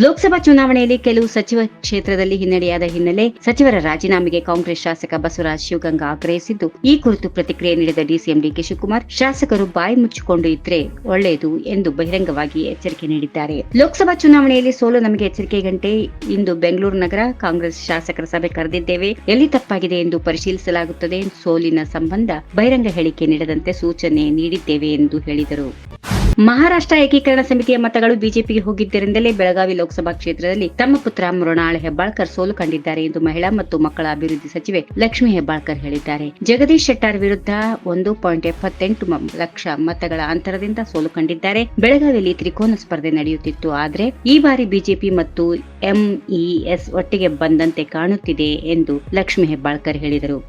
ಲೋಕಸಭಾ ಚುನಾವಣೆಯಲ್ಲಿ ಕೆಲವು ಸಚಿವ ಕ್ಷೇತ್ರದಲ್ಲಿ ಹಿನ್ನಡೆಯಾದ ಹಿನ್ನೆಲೆ ಸಚಿವರ ರಾಜೀನಾಮೆಗೆ ಕಾಂಗ್ರೆಸ್ ಶಾಸಕ ಬಸವರಾಜ್ ಶಿವಗಂಗಾ ಆಗ್ರಹಿಸಿದ್ದು, ಈ ಕುರಿತು ಪ್ರತಿಕ್ರಿಯೆ ನೀಡಿದ ಡಿಸಿಎಂ ಡಿಕೆ ಶಿವಕುಮಾರ್, ಶಾಸಕರು ಬಾಯಿ ಮುಚ್ಚಿಕೊಂಡು ಇದ್ರೆ ಒಳ್ಳೆಯದು ಎಂದು ಬಹಿರಂಗವಾಗಿ ಎಚ್ಚರಿಕೆ ನೀಡಿದ್ದಾರೆ. ಲೋಕಸಭಾ ಚುನಾವಣೆಯಲ್ಲಿ ಸೋಲು ನಮಗೆ ಎಚ್ಚರಿಕೆ ಗಂಟೆ. ಇಂದು ಬೆಂಗಳೂರು ನಗರ ಕಾಂಗ್ರೆಸ್ ಶಾಸಕರ ಸಭೆ ಕರೆದಿದ್ದೇವೆ. ಎಲ್ಲಿ ತಪ್ಪಾಗಿದೆ ಎಂದು ಪರಿಶೀಲಿಸಲಾಗುತ್ತದೆ. ಸೋಲಿನ ಸಂಬಂಧ ಬಹಿರಂಗ ಹೇಳಿಕೆ ನೀಡದಂತೆ ಸೂಚನೆ ನೀಡಿದ್ದೇವೆ ಎಂದು ಹೇಳಿದರು. ಮಹಾರಾಷ್ಟ್ರ ಏಕೀಕರಣ ಸಮಿತಿಯ ಮತಗಳು ಬಿಜೆಪಿಗೆ ಹೋಗಿದ್ದರಿಂದಲೇ ಬೆಳಗಾವಿ ಲೋಕಸಭಾ ಕ್ಷೇತ್ರದಲ್ಲಿ ತಮ್ಮ ಪುತ್ರ ಮೃಣಾಳ ಹೆಬ್ಬಾಳ್ಕರ್ ಸೋಲು ಕಂಡಿದ್ದಾರೆ ಎಂದು ಮಹಿಳಾ ಮತ್ತು ಮಕ್ಕಳ ಅಭಿವೃದ್ಧಿ ಸಚಿವೆ ಲಕ್ಷ್ಮಿ ಹೆಬ್ಬಾಳ್ಕರ್ ಹೇಳಿದ್ದಾರೆ. ಜಗದೀಶ್ ಶೆಟ್ಟಾರ್ ವಿರುದ್ಧ ಒಂದು ಪಾಯಿಂಟ್ ಎಪ್ಪತ್ತೆಂಟು ಲಕ್ಷ ಮತಗಳ ಅಂತರದಿಂದ ಸೋಲು ಕಂಡಿದ್ದಾರೆ. ಬೆಳಗಾವಿಯಲ್ಲಿ ತ್ರಿಕೋನ ಸ್ಪರ್ಧೆ ನಡೆಯುತ್ತಿತ್ತು. ಆದರೆ ಈ ಬಾರಿ ಬಿಜೆಪಿ ಮತ್ತು ಎಂಇಎಸ್ ಒಟ್ಟಿಗೆ ಬಂದಂತೆ ಕಾಣುತ್ತಿದೆ ಎಂದು ಲಕ್ಷ್ಮಿ ಹೆಬ್ಬಾಳ್ಕರ್ ಹೇಳಿದರು.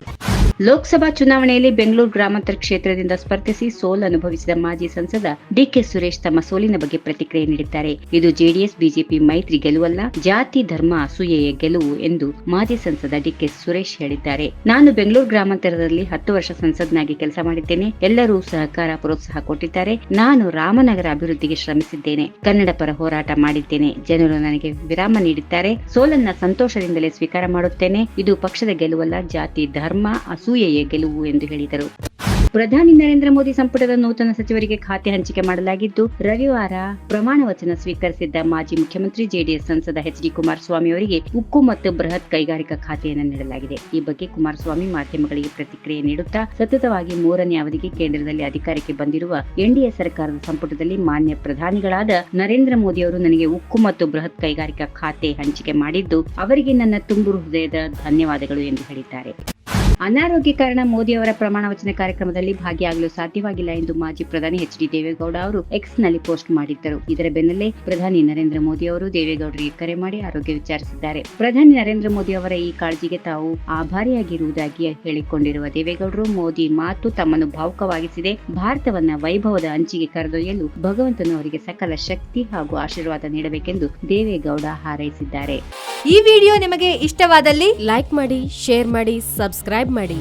ಲೋಕಸಭಾ ಚುನಾವಣೆಯಲ್ಲಿ ಬೆಂಗಳೂರು ಗ್ರಾಮಾಂತರ ಕ್ಷೇತ್ರದಿಂದ ಸ್ಪರ್ಧಿಸಿ ಸೋಲು ಅನುಭವಿಸಿದ ಮಾಜಿ ಸಂಸದ ಡಿಕೆ ಸುರೇಶ್ ತಮ್ಮ ಸೋಲಿನ ಬಗ್ಗೆ ಪ್ರತಿಕ್ರಿಯೆ ನೀಡಿದ್ದಾರೆ. ಇದು ಜೆಡಿಎಸ್, ಬಿಜೆಪಿ ಮೈತ್ರಿ ಗೆಲುವಲ್ಲ, ಜಾತಿ, ಧರ್ಮ, ಅಸೂಯೆಯ ಗೆಲುವು ಎಂದು ಮಾಜಿ ಸಂಸದ ಡಿಕೆ ಸುರೇಶ್ ಹೇಳಿದ್ದಾರೆ. ನಾನು ಬೆಂಗಳೂರು ಗ್ರಾಮಾಂತರದಲ್ಲಿ ಹತ್ತು ವರ್ಷ ಸಂಸದನಾಗಿ ಕೆಲಸ ಮಾಡಿದ್ದೇನೆ. ಎಲ್ಲರೂ ಸಹಕಾರ ಪ್ರೋತ್ಸಾಹ ಕೊಟ್ಟಿದ್ದಾರೆ. ನಾನು ರಾಮನಗರ ಅಭಿವೃದ್ಧಿಗೆ ಶ್ರಮಿಸಿದ್ದೇನೆ. ಕನ್ನಡ ಪರ ಹೋರಾಟ ಮಾಡಿದ್ದೇನೆ. ಜನರು ನನಗೆ ವಿರಾಮ ನೀಡಿದ್ದಾರೆ. ಸೋಲನ್ನ ಸಂತೋಷದಿಂದಲೇ ಸ್ವೀಕಾರ ಮಾಡುತ್ತೇನೆ. ಇದು ಪಕ್ಷದ ಗೆಲುವಲ್ಲ, ಜಾತಿ, ಧರ್ಮ ಅಸೂಯೆಯ ಗೆಲುವು ಎಂದು ಹೇಳಿದರು. ಪ್ರಧಾನಿ ನರೇಂದ್ರ ಮೋದಿ ಸಂಪುಟದ ನೂತನ ಸಚಿವರಿಗೆ ಖಾತೆ ಹಂಚಿಕೆ ಮಾಡಲಾಗಿದ್ದು, ರವಿವಾರ ಪ್ರಮಾಣ ವಚನ ಸ್ವೀಕರಿಸಿದ್ದ ಮಾಜಿ ಮುಖ್ಯಮಂತ್ರಿ ಜೆಡಿಎಸ್ ಸಂಸದ ಎಚ್ ಡಿ ಕುಮಾರಸ್ವಾಮಿ ಅವರಿಗೆ ಉಕ್ಕು ಮತ್ತು ಬೃಹತ್ ಕೈಗಾರಿಕಾ ಖಾತೆಯನ್ನು ನೀಡಲಾಗಿದೆ. ಈ ಬಗ್ಗೆ ಕುಮಾರಸ್ವಾಮಿ ಮಾಧ್ಯಮಗಳಿಗೆ ಪ್ರತಿಕ್ರಿಯೆ ನೀಡುತ್ತಾ, ಸತತವಾಗಿ ಮೂರನೇ ಅವಧಿಗೆ ಕೇಂದ್ರದಲ್ಲಿ ಅಧಿಕಾರಕ್ಕೆ ಬಂದಿರುವ ಎನ್ಡಿಎ ಸರ್ಕಾರದ ಸಂಪುಟದಲ್ಲಿ ಮಾನ್ಯ ಪ್ರಧಾನಿಗಳಾದ ನರೇಂದ್ರ ಮೋದಿ ಅವರು ನನಗೆ ಉಕ್ಕು ಮತ್ತು ಬೃಹತ್ ಕೈಗಾರಿಕಾ ಖಾತೆ ಹಂಚಿಕೆ ಮಾಡಿದ್ದು, ಅವರಿಗೆ ನನ್ನ ತುಂಬು ಹೃದಯದ ಧನ್ಯವಾದಗಳು ಎಂದು ಹೇಳಿದ್ದಾರೆ. ಅನಾರೋಗ್ಯ ಕಾರಣ ಮೋದಿ ಅವರ ಪ್ರಮಾಣ ವಚನ ಕಾರ್ಯಕ್ರಮದಲ್ಲಿ ಭಾಗಿಯಾಗಲು ಸಾಧ್ಯವಾಗಿಲ್ಲ ಎಂದು ಮಾಜಿ ಪ್ರಧಾನಿ ಎಚ್ ಡಿ ದೇವೇಗೌಡ ಅವರು ಎಕ್ಸ್ನಲ್ಲಿ ಪೋಸ್ಟ್ ಮಾಡಿದ್ದರು. ಇದರ ಬೆನ್ನಲ್ಲೇ ಪ್ರಧಾನಿ ನರೇಂದ್ರ ಮೋದಿ ಅವರು ದೇವೇಗೌಡರಿಗೆ ಕರೆ ಮಾಡಿ ಆರೋಗ್ಯ ವಿಚಾರಿಸಿದ್ದಾರೆ. ಪ್ರಧಾನಿ ನರೇಂದ್ರ ಮೋದಿ ಅವರ ಈ ಕಾಳಜಿಗೆ ತಾವು ಆಭಾರಿಯಾಗಿರುವುದಾಗಿ ಹೇಳಿಕೊಂಡಿರುವ ದೇವೇಗೌಡರು, ಮೋದಿ ಮಾತು ತಮ್ಮನ್ನು ಭಾವುಕವಾಗಿಸಿದೆ. ಭಾರತವನ್ನ ವೈಭವದ ಅಂಚಿಗೆ ಕರೆದೊಯ್ಯಲು ಭಗವಂತನು ಅವರಿಗೆ ಸಕಲ ಶಕ್ತಿ ಹಾಗೂ ಆಶೀರ್ವಾದ ನೀಡಬೇಕೆಂದು ದೇವೇಗೌಡ ಹಾರೈಸಿದ್ದಾರೆ. ಈ ವಿಡಿಯೋ ನಿಮಗೆ ಇಷ್ಟವಾದಲ್ಲಿ ಲೈಕ್ ಮಾಡಿ, ಶೇರ್ ಮಾಡಿ, ಸಬ್ಸ್ಕ್ರೈಬ್ ಮಾಡಿ.